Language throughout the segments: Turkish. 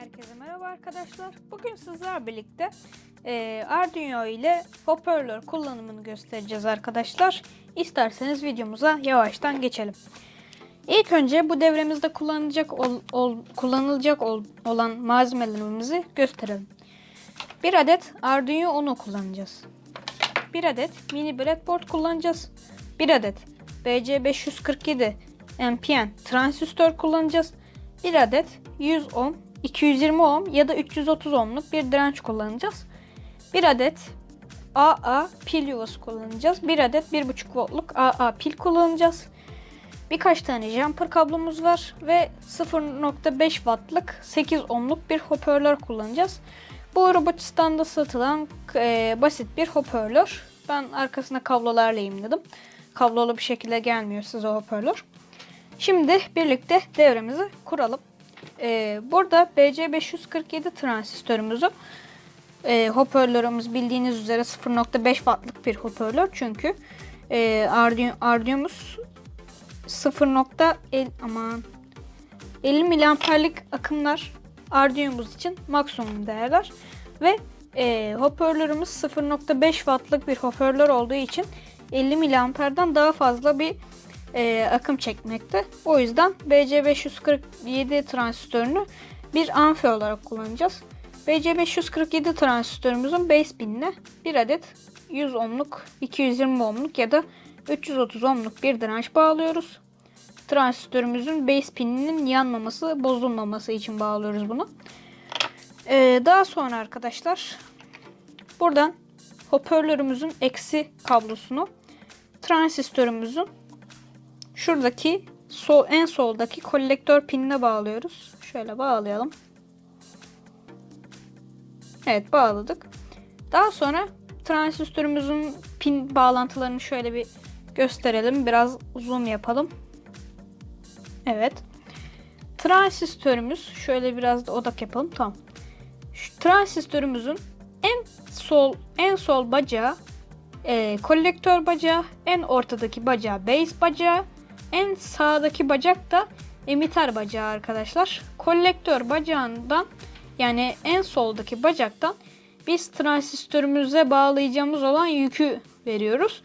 Herkese merhaba arkadaşlar. Bugün sizler birlikte e, Arduino ile hoparlör kullanımını göstereceğiz arkadaşlar. İsterseniz videomuza yavaştan geçelim. İlk önce bu devremizde kullanılacak ol, ol- kullanılacak ol- olan malzemelerimizi gösterelim. Bir adet Arduino Uno kullanacağız. Bir adet mini breadboard kullanacağız. Bir adet BC547 NPN transistör kullanacağız. Bir adet 100 ohm, 220 ohm ya da 330 ohmluk bir direnç kullanacağız. Bir adet AA pil yuvası kullanacağız. Bir adet 1.5 voltluk AA pil kullanacağız. Birkaç tane jumper kablomuz var ve 0.5 wattlık 8 ohmluk bir hoparlör kullanacağız. Bu Robotistan'da satılan e, basit bir hoparlör. Ben arkasına kablolarla eğimledim. Kablolu bir şekilde gelmiyor size hoparlör. Şimdi birlikte devremizi kuralım. Ee, burada BC547 transistörümüzü e, hoparlörümüz bildiğiniz üzere 0.5 wattlık bir hoparlör. Çünkü e, Arduino, Arduino'muz 0.50 aman 50 miliamperlik akımlar Arduino'muz için maksimum değerler. Ve e, hoparlörümüz 0.5 wattlık bir hoparlör olduğu için 50 miliamperden daha fazla bir e, akım çekmekte. O yüzden BC547 transistörünü bir amfi olarak kullanacağız. BC547 transistörümüzün base pinine bir adet 100 ohmluk, 220 ohmluk ya da 330 ohmluk bir direnç bağlıyoruz. Transistörümüzün base pininin yanmaması, bozulmaması için bağlıyoruz bunu. Ee, daha sonra arkadaşlar buradan hoparlörümüzün eksi kablosunu transistörümüzün şuradaki sol en soldaki kolektör pinine bağlıyoruz. Şöyle bağlayalım. Evet bağladık. Daha sonra transistörümüzün pin bağlantılarını şöyle bir gösterelim. Biraz zoom yapalım. Evet. Transistörümüz şöyle biraz da odak yapalım. Tamam. Şu transistörümüzün en sol en sol bacağı e, kolektör bacağı, en ortadaki bacağı base bacağı, en sağdaki bacak da emitter bacağı arkadaşlar. Kolektör bacağından yani en soldaki bacaktan biz transistörümüze bağlayacağımız olan yükü veriyoruz.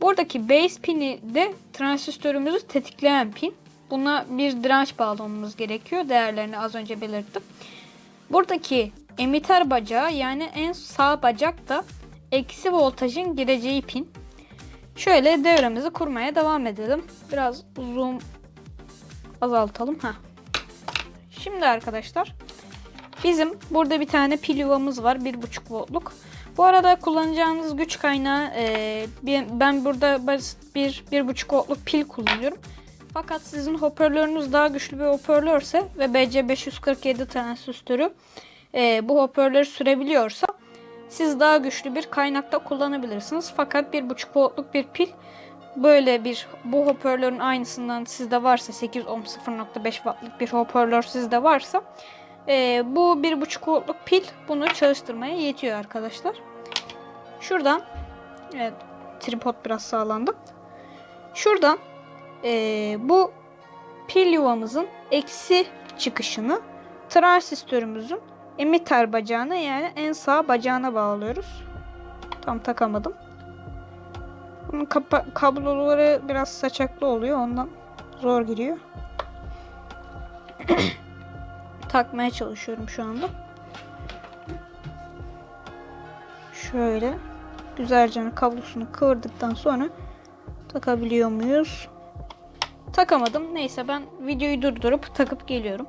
Buradaki base pini de transistörümüzü tetikleyen pin. Buna bir direnç bağlamamız gerekiyor. Değerlerini az önce belirttim. Buradaki emitter bacağı yani en sağ bacak da eksi voltajın gireceği pin. Şöyle devremizi kurmaya devam edelim. Biraz zoom azaltalım. ha. Şimdi arkadaşlar bizim burada bir tane pil yuvamız var. 1.5 voltluk. Bu arada kullanacağınız güç kaynağı e, ben burada basit bir 1.5 voltluk pil kullanıyorum. Fakat sizin hoparlörünüz daha güçlü bir hoparlörse ve BC547 transistörü e, bu hoparlörü sürebiliyorsa siz daha güçlü bir kaynakta kullanabilirsiniz. Fakat 1.5 voltluk bir pil böyle bir bu hoparlörün aynısından sizde varsa 8 ohm 0.5 wattlık bir hoparlör sizde varsa e, bu 1.5 voltluk pil bunu çalıştırmaya yetiyor arkadaşlar. Şuradan evet tripod biraz sağlandı. Şuradan e, bu pil yuvamızın eksi çıkışını transistörümüzün emitter bacağına yani en sağ bacağına bağlıyoruz. Tam takamadım. Bunun kabloları biraz saçaklı oluyor ondan zor giriyor. Takmaya çalışıyorum şu anda. Şöyle güzelce kablosunu kıvırdıktan sonra takabiliyor muyuz? Takamadım. Neyse ben videoyu durdurup takıp geliyorum.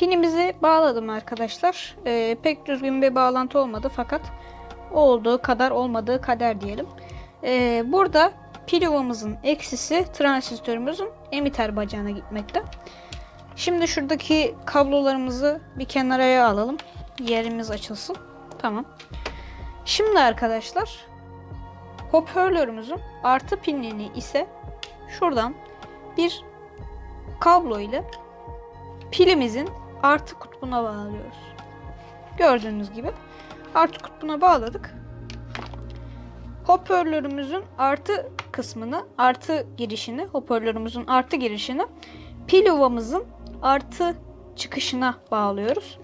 Pinimizi bağladım arkadaşlar. Ee, pek düzgün bir bağlantı olmadı fakat olduğu kadar olmadığı kader diyelim. Ee, burada pil yuvamızın eksisi transistörümüzün emitter bacağına gitmekte. Şimdi şuradaki kablolarımızı bir kenaraya alalım. Yerimiz açılsın. Tamam. Şimdi arkadaşlar hoparlörümüzün artı pinini ise şuradan bir kablo ile pilimizin artı kutbuna bağlıyoruz. Gördüğünüz gibi artı kutbuna bağladık. Hoparlörümüzün artı kısmını, artı girişini, hoparlörümüzün artı girişini pil yuvamızın artı çıkışına bağlıyoruz.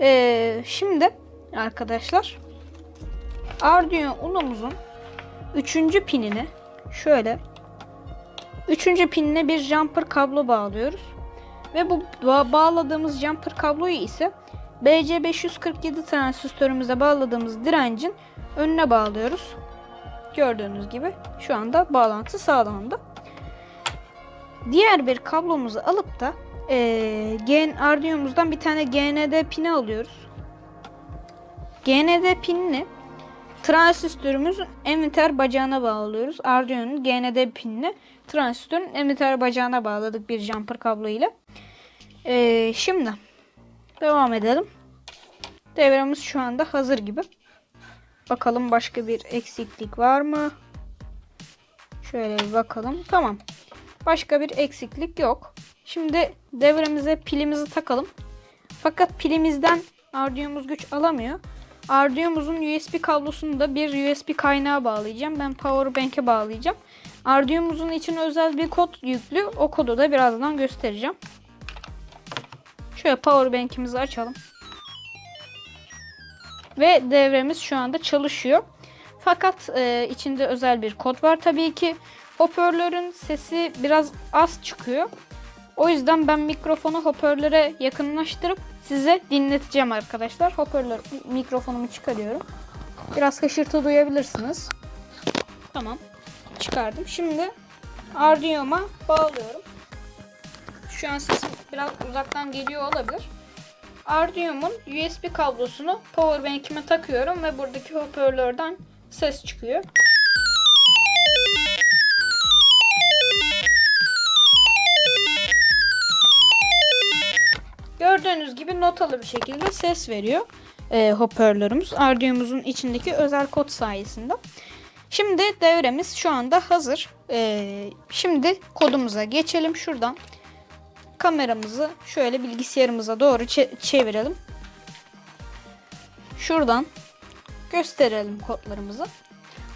Ee, şimdi arkadaşlar Arduino Uno'muzun üçüncü pinini şöyle üçüncü pinine bir jumper kablo bağlıyoruz. Ve bu ba- bağladığımız jumper kabloyu ise BC547 transistörümüze bağladığımız direncin önüne bağlıyoruz. Gördüğünüz gibi şu anda bağlantı sağlandı. Diğer bir kablomuzu alıp da eee gen Arduino'muzdan bir tane GND pini alıyoruz. GND pinini transistörümüzün emitter bacağına bağlıyoruz. Arduino'nun GND pinini transistörün emitter bacağına bağladık bir jumper kablo ile. Ee, şimdi devam edelim. Devremiz şu anda hazır gibi. Bakalım başka bir eksiklik var mı? Şöyle bir bakalım. Tamam. Başka bir eksiklik yok. Şimdi devremize pilimizi takalım. Fakat pilimizden Arduino'muz güç alamıyor. Arduino'muzun USB kablosunu da bir USB kaynağa bağlayacağım. Ben power bank'e bağlayacağım. Arduino'muzun için özel bir kod yüklü. O kodu da birazdan göstereceğim. Şöyle power bank'imizi açalım. Ve devremiz şu anda çalışıyor. Fakat e, içinde özel bir kod var tabii ki. Hoparlörün sesi biraz az çıkıyor. O yüzden ben mikrofonu hoparlöre yakınlaştırıp size dinleteceğim arkadaşlar. Hoparlör mikrofonumu çıkarıyorum. Biraz hışırtı duyabilirsiniz. Tamam. Çıkardım. Şimdi Arduino'ma bağlıyorum. Şu an sesim biraz uzaktan geliyor olabilir. Arduino'mun USB kablosunu powerbank'ime takıyorum ve buradaki hoparlörden ses çıkıyor. Gördüğünüz gibi notalı bir şekilde ses veriyor e, hoparlörümüz. Arduino'muzun içindeki özel kod sayesinde. Şimdi devremiz şu anda hazır. E, şimdi kodumuza geçelim şuradan. Kameramızı şöyle bilgisayarımıza doğru çe- çevirelim. Şuradan gösterelim kodlarımızı.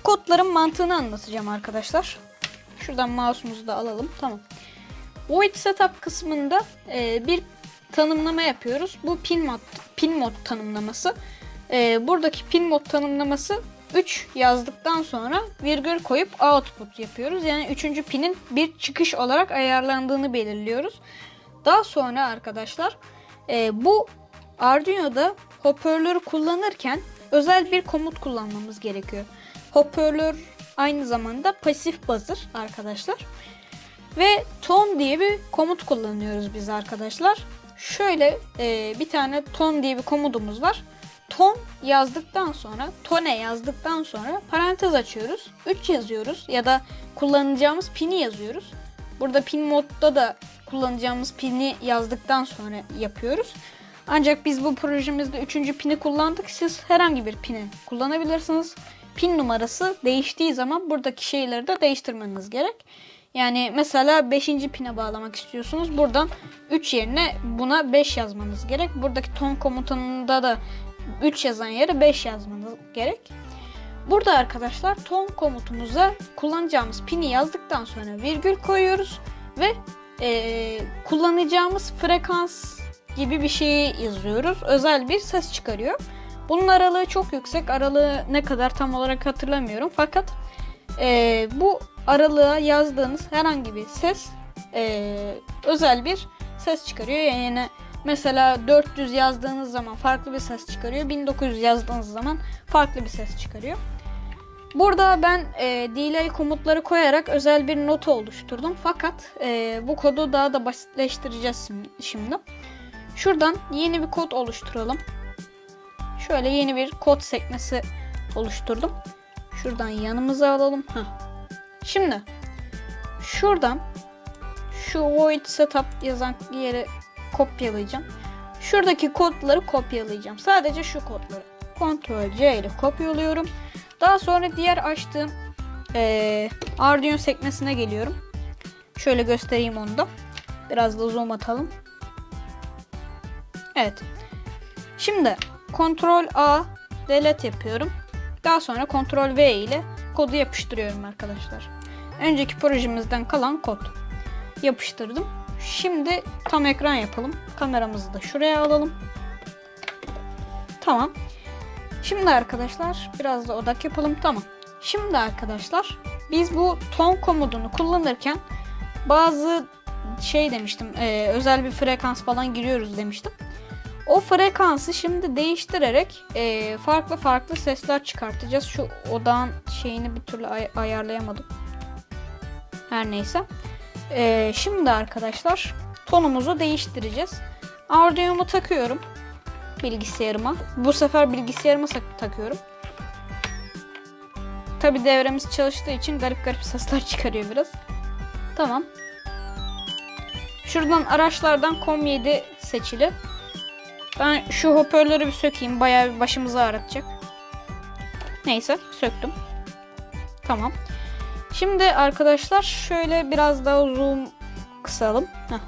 Kodların mantığını anlatacağım arkadaşlar. Şuradan mouse'umuzu da alalım. Tamam. Void setup kısmında e, bir tanımlama yapıyoruz. Bu pin mod, pin mod tanımlaması. E, buradaki pin mod tanımlaması 3 yazdıktan sonra virgül koyup output yapıyoruz. Yani 3. pinin bir çıkış olarak ayarlandığını belirliyoruz. Daha sonra arkadaşlar e, bu Arduino'da hoparlörü kullanırken özel bir komut kullanmamız gerekiyor. Hoparlör aynı zamanda pasif buzzer arkadaşlar. Ve ton diye bir komut kullanıyoruz biz arkadaşlar. Şöyle e, bir tane ton diye bir komutumuz var. Ton yazdıktan sonra, tone yazdıktan sonra parantez açıyoruz. 3 yazıyoruz ya da kullanacağımız pini yazıyoruz. Burada pin modda da kullanacağımız pini yazdıktan sonra yapıyoruz. Ancak biz bu projemizde 3. pini kullandık. Siz herhangi bir pini kullanabilirsiniz. Pin numarası değiştiği zaman buradaki şeyleri de değiştirmeniz gerek. Yani mesela 5. pine bağlamak istiyorsunuz. Buradan 3 yerine buna 5 yazmanız gerek. Buradaki ton komutanında da 3 yazan yere 5 yazmanız gerek. Burada arkadaşlar ton komutumuza kullanacağımız pini yazdıktan sonra virgül koyuyoruz ve e, kullanacağımız frekans gibi bir şeyi yazıyoruz. Özel bir ses çıkarıyor. Bunun aralığı çok yüksek. Aralığı ne kadar tam olarak hatırlamıyorum. Fakat e, bu aralığa yazdığınız herhangi bir ses e, özel bir ses çıkarıyor. Yani mesela 400 yazdığınız zaman farklı bir ses çıkarıyor. 1900 yazdığınız zaman farklı bir ses çıkarıyor. Burada ben e, delay komutları koyarak özel bir nota oluşturdum. Fakat e, bu kodu daha da basitleştireceğiz şimdi. Şuradan yeni bir kod oluşturalım. Şöyle yeni bir kod sekmesi oluşturdum. Şuradan yanımıza alalım. Heh. Şimdi şuradan şu void setup yazan yere kopyalayacağım. Şuradaki kodları kopyalayacağım. Sadece şu kodları. Ctrl C ile kopyalıyorum. Daha sonra diğer açtığım e, Arduino sekmesine geliyorum. Şöyle göstereyim onu da. Biraz da zoom atalım. Evet. Şimdi Ctrl A delete yapıyorum. Daha sonra Ctrl V ile kodu yapıştırıyorum arkadaşlar. Önceki projemizden kalan kod. Yapıştırdım. Şimdi tam ekran yapalım. Kameramızı da şuraya alalım. Tamam. Şimdi arkadaşlar biraz da odak yapalım. Tamam. Şimdi arkadaşlar biz bu ton komutunu kullanırken bazı şey demiştim e, özel bir frekans falan giriyoruz demiştim. O frekansı şimdi değiştirerek e, farklı farklı sesler çıkartacağız. Şu odağın şeyini bir türlü ay- ayarlayamadım. Her neyse. E, şimdi arkadaşlar tonumuzu değiştireceğiz. Arduino'mu takıyorum bilgisayarıma. Bu sefer bilgisayarıma takıyorum. Tabi devremiz çalıştığı için garip garip sesler çıkarıyor biraz. Tamam. Şuradan araçlardan COM7 seçili. Ben şu hoparlörü bir sökeyim. Bayağı bir başımızı ağrıtacak. Neyse söktüm. Tamam. Şimdi arkadaşlar şöyle biraz daha zoom kısalım. Heh.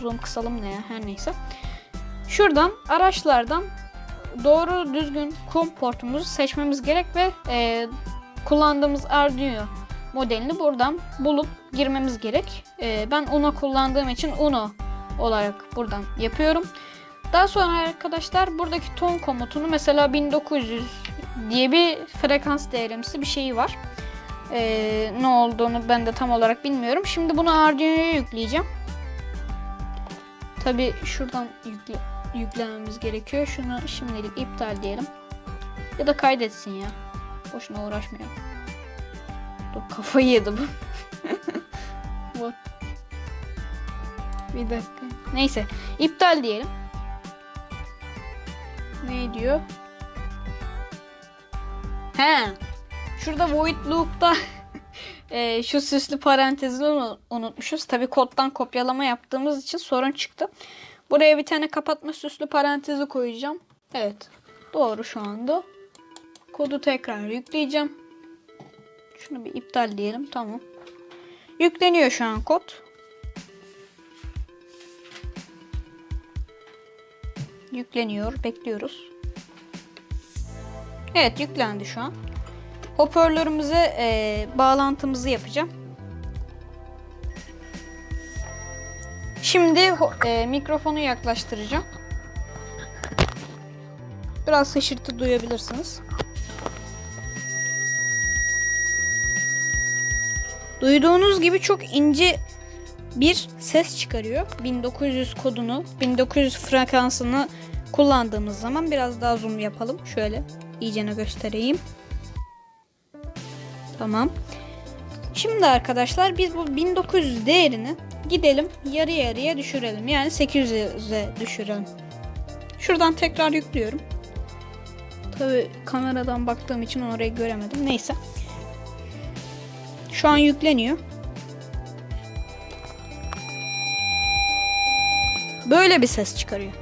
Zoom kısalım ne ya her neyse. Şuradan araçlardan doğru düzgün kum portumuzu seçmemiz gerek ve e, kullandığımız Arduino modelini buradan bulup girmemiz gerek. E, ben Uno kullandığım için Uno olarak buradan yapıyorum. Daha sonra arkadaşlar buradaki ton komutunu mesela 1900 diye bir frekans değerimsi bir şeyi var. E, ne olduğunu ben de tam olarak bilmiyorum. Şimdi bunu Arduino'ya yükleyeceğim. Tabi şuradan yükle, yüklememiz gerekiyor. Şunu şimdilik iptal diyelim. Ya da kaydetsin ya. Boşuna uğraşmayalım. Dur kafayı yedi bu. Bir dakika. Neyse. iptal diyelim. Ne diyor? He. Şurada void loop'ta e, şu süslü parantezi unu- unutmuşuz. Tabi koddan kopyalama yaptığımız için sorun çıktı. Buraya bir tane kapatma süslü parantezi koyacağım. Evet. Doğru şu anda. Kodu tekrar yükleyeceğim. Şunu bir iptal diyelim. Tamam. Yükleniyor şu an kod. Yükleniyor. Bekliyoruz. Evet yüklendi şu an. Hoparlörümüze e, bağlantımızı yapacağım. Şimdi e, mikrofonu yaklaştıracağım. Biraz hışırtı duyabilirsiniz. Duyduğunuz gibi çok ince bir ses çıkarıyor. 1900 kodunu, 1900 frekansını kullandığımız zaman biraz daha zoom yapalım. Şöyle iyicene göstereyim. Tamam. Şimdi arkadaşlar biz bu 1900 değerini gidelim yarı yarıya düşürelim. Yani 800'e düşürelim. Şuradan tekrar yüklüyorum. Tabi kameradan baktığım için orayı göremedim. Neyse. Şu an yükleniyor. Böyle bir ses çıkarıyor.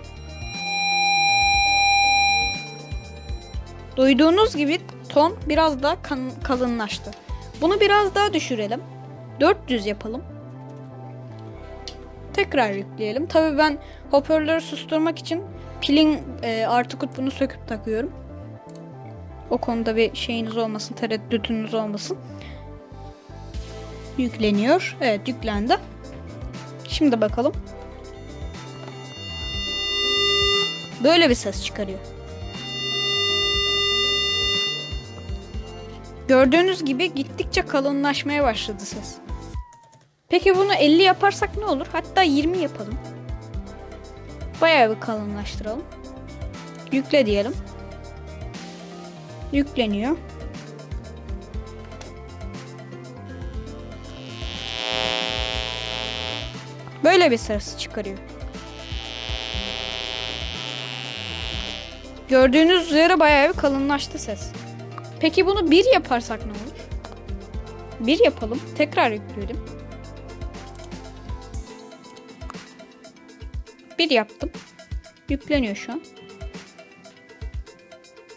Duyduğunuz gibi ton biraz daha kalınlaştı. Bunu biraz daha düşürelim. 400 yapalım. Tekrar yükleyelim. Tabii ben hoparlörü susturmak için pilin e, artı kutbunu söküp takıyorum. O konuda bir şeyiniz olmasın, tereddütünüz olmasın. Yükleniyor. Evet yüklendi. Şimdi bakalım. Böyle bir ses çıkarıyor. Gördüğünüz gibi gittikçe kalınlaşmaya başladı ses. Peki bunu 50 yaparsak ne olur? Hatta 20 yapalım. Bayağı bir kalınlaştıralım. Yükle diyelim. Yükleniyor. Böyle bir ses çıkarıyor. Gördüğünüz üzere bayağı bir kalınlaştı ses. Peki bunu bir yaparsak ne olur? Bir yapalım. Tekrar yükleyelim. Bir yaptım. Yükleniyor şu an.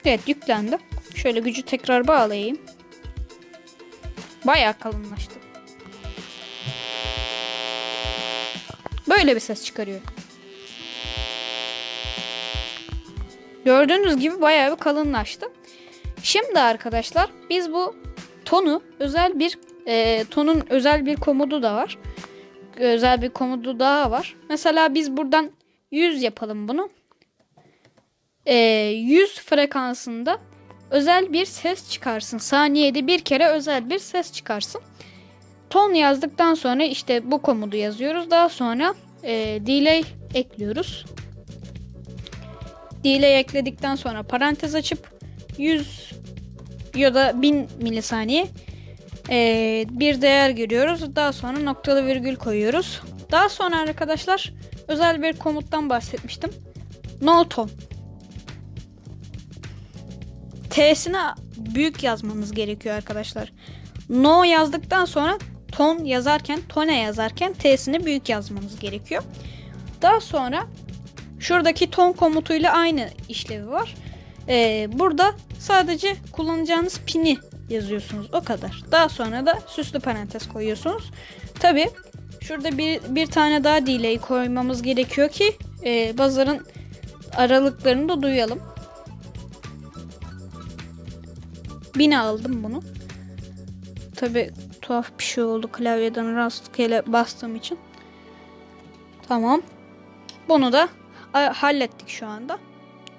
Evet yüklendi. Şöyle gücü tekrar bağlayayım. Bayağı kalınlaştı. Böyle bir ses çıkarıyor. Gördüğünüz gibi bayağı bir kalınlaştı. Şimdi arkadaşlar biz bu tonu özel bir e, tonun özel bir komodu da var. özel bir komutu daha var. Mesela biz buradan 100 yapalım bunu. Ee, 100 frekansında özel bir ses çıkarsın. Saniyede bir kere özel bir ses çıkarsın. Ton yazdıktan sonra işte bu komutu yazıyoruz. Daha sonra e, delay ekliyoruz. Delay ekledikten sonra parantez açıp 100 ya da 1000 milisaniye e, bir değer giriyoruz. Daha sonra noktalı virgül koyuyoruz. Daha sonra arkadaşlar özel bir komuttan bahsetmiştim. No ton. T'sine büyük yazmanız gerekiyor arkadaşlar. No yazdıktan sonra ton yazarken, tone yazarken T'sini büyük yazmanız gerekiyor. Daha sonra şuradaki ton komutuyla aynı işlevi var. Ee, burada sadece kullanacağınız pini yazıyorsunuz o kadar. Daha sonra da süslü parantez koyuyorsunuz. Tabi şurada bir, bir tane daha delay koymamız gerekiyor ki e, buzzer'ın aralıklarını da duyalım. Bine aldım bunu. Tabi tuhaf bir şey oldu klavyeden rastgele bastığım için. Tamam. Bunu da hallettik şu anda.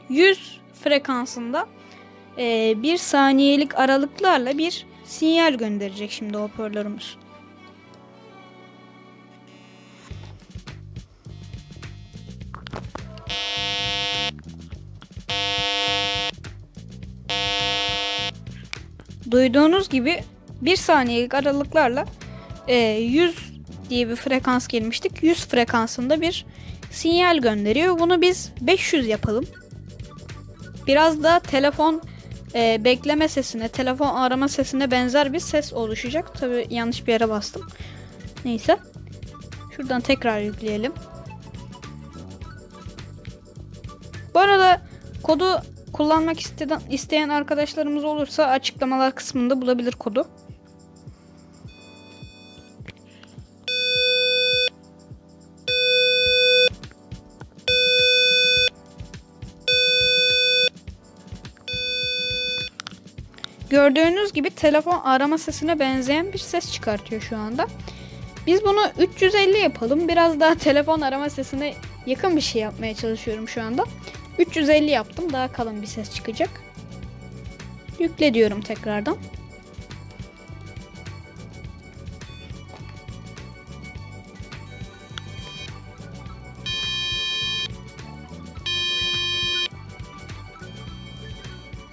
100 frekansında e, bir saniyelik aralıklarla bir sinyal gönderecek şimdi hoparlörümüz. Duyduğunuz gibi bir saniyelik aralıklarla e, 100 diye bir frekans gelmiştik. 100 frekansında bir sinyal gönderiyor. Bunu biz 500 yapalım. Biraz da telefon e, bekleme sesine, telefon arama sesine benzer bir ses oluşacak. Tabi yanlış bir yere bastım. Neyse. Şuradan tekrar yükleyelim. Bu arada kodu kullanmak isteyen, isteyen arkadaşlarımız olursa açıklamalar kısmında bulabilir kodu. Gördüğünüz gibi telefon arama sesine benzeyen bir ses çıkartıyor şu anda. Biz bunu 350 yapalım. Biraz daha telefon arama sesine yakın bir şey yapmaya çalışıyorum şu anda. 350 yaptım. Daha kalın bir ses çıkacak. Yükle diyorum tekrardan.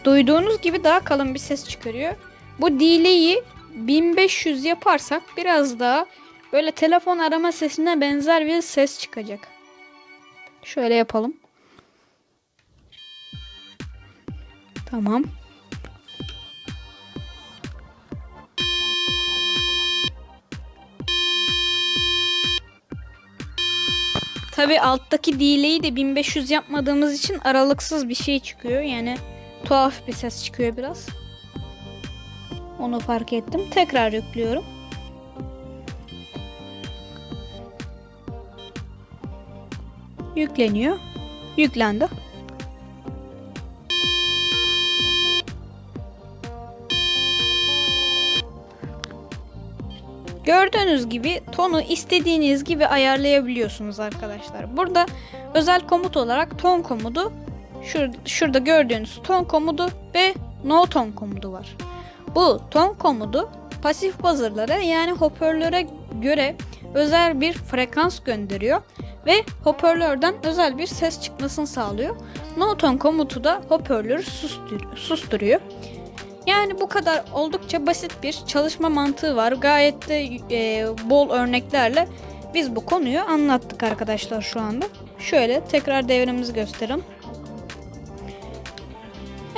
Duyduğunuz gibi daha kalın bir ses çıkarıyor. Bu delay'i 1500 yaparsak biraz daha böyle telefon arama sesine benzer bir ses çıkacak. Şöyle yapalım. Tamam. Tabi alttaki delay'i de 1500 yapmadığımız için aralıksız bir şey çıkıyor. Yani tuhaf bir ses çıkıyor biraz. Onu fark ettim. Tekrar yüklüyorum. Yükleniyor. Yüklendi. Gördüğünüz gibi tonu istediğiniz gibi ayarlayabiliyorsunuz arkadaşlar. Burada özel komut olarak ton komutu şur şurada gördüğünüz ton komutu ve no ton komutu var. Bu ton komutu pasif buzzer'lara yani hoparlöre göre özel bir frekans gönderiyor ve hoparlörden özel bir ses çıkmasını sağlıyor. No ton komutu da hoparlörü sustur susturuyor. Yani bu kadar oldukça basit bir çalışma mantığı var. Gayet de e, bol örneklerle biz bu konuyu anlattık arkadaşlar şu anda. Şöyle tekrar devremizi gösterelim.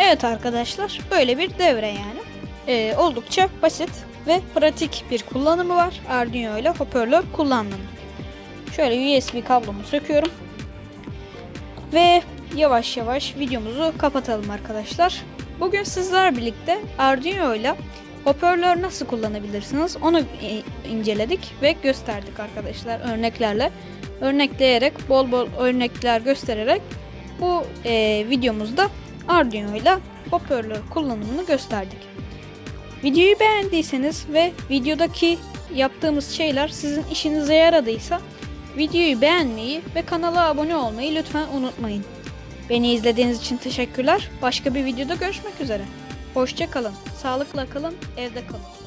Evet arkadaşlar böyle bir devre yani. E, oldukça basit ve pratik bir kullanımı var. Arduino ile hoparlör kullanımı. Şöyle USB kablomu söküyorum. Ve yavaş yavaş videomuzu kapatalım arkadaşlar. Bugün sizler birlikte Arduino ile hoparlör nasıl kullanabilirsiniz onu inceledik ve gösterdik arkadaşlar örneklerle. Örnekleyerek bol bol örnekler göstererek bu e, videomuzda Arduino ile hoparlör kullanımını gösterdik. Videoyu beğendiyseniz ve videodaki yaptığımız şeyler sizin işinize yaradıysa videoyu beğenmeyi ve kanala abone olmayı lütfen unutmayın. Beni izlediğiniz için teşekkürler. Başka bir videoda görüşmek üzere. Hoşça kalın, sağlıkla kalın, evde kalın.